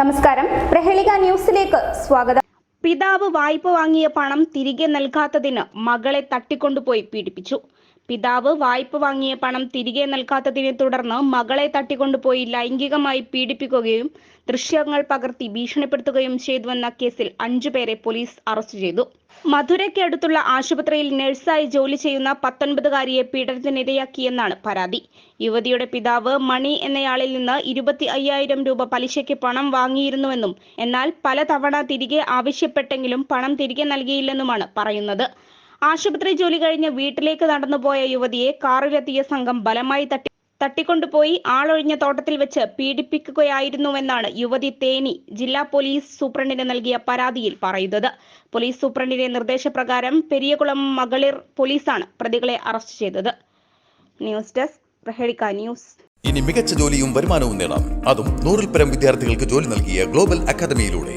നമസ്കാരം. പ്രഹേളിക ന്യൂസിലേക്ക് സ്വാഗതം. പിതാവ് വായ്പ വാങ്ങിയ പണം തിരികെ നൽകാത്തതിന് മകളെ തട്ടിക്കൊണ്ടുപോയി പീഡിപ്പിച്ചു. പിതാവ് വായ്പ വാങ്ങിയ പണം തിരികെ നൽകാത്തതിനെ തുടർന്ന് മകളെ തട്ടിക്കൊണ്ടുപോയി ലൈംഗികമായി പീഡിപ്പിക്കുകയും ദൃശ്യങ്ങൾ പകർത്തി ഭീഷണിപ്പെടുത്തുകയും ചെയ്തുവെന്ന കേസിൽ അഞ്ചുപേരെ പോലീസ് അറസ്റ്റ് ചെയ്തു. മധുരയ്ക്ക് അടുത്തുള്ള ആശുപത്രിയിൽ നഴ്സായി ജോലി ചെയ്യുന്ന പത്തൊൻപതുകാരിയെ പീഡനത്തിനിരയാക്കിയെന്നാണ് പരാതി. യുവതിയുടെ പിതാവ് മണി എന്നയാളിൽ നിന്ന് ഇരുപത്തി അയ്യായിരം രൂപ പലിശയ്ക്ക് പണം വാങ്ങിയിരുന്നുവെന്നും എന്നാൽ പലതവണ തിരികെ ആവശ്യപ്പെട്ടെങ്കിലും പണം തിരികെ നൽകിയില്ലെന്നുമാണ് പറയുന്നത്. ആശുപത്രി ജോലി കഴിഞ്ഞ് വീട്ടിലേക്ക് നടന്നുപോയ യുവതിയെ കാറിലെത്തിയ സംഘം ബലമായി തട്ടി തട്ടിക്കൊണ്ടുപോയി. ആളൊഴിഞ്ഞ തോട്ടത്തിൽ വെച്ച് പീഡിപ്പിക്കുകയായിരുന്നുവെന്നാണ് യുവതി തേനി ജില്ലാ പോലീസ് സൂപ്രണ്ടിന് നൽകിയ പരാതിയിൽ പറയുന്നത്. പോലീസ് സൂപ്രണ്ടിന്റെ നിർദ്ദേശപ്രകാരം പെരിയകുളം മകളിർ പോലീസാണ് പ്രതികളെ അറസ്റ്റ് ചെയ്തത്. News desk news. ഇനി മികച്ച ജോലിയും വരുമാനവും നേടാം. അതും നൂറിൽ പരം വിദ്യാർത്ഥികൾക്ക് ജോലി നൽകിയ ഗ്ലോബൽ അക്കാദമിയിലൂടെ.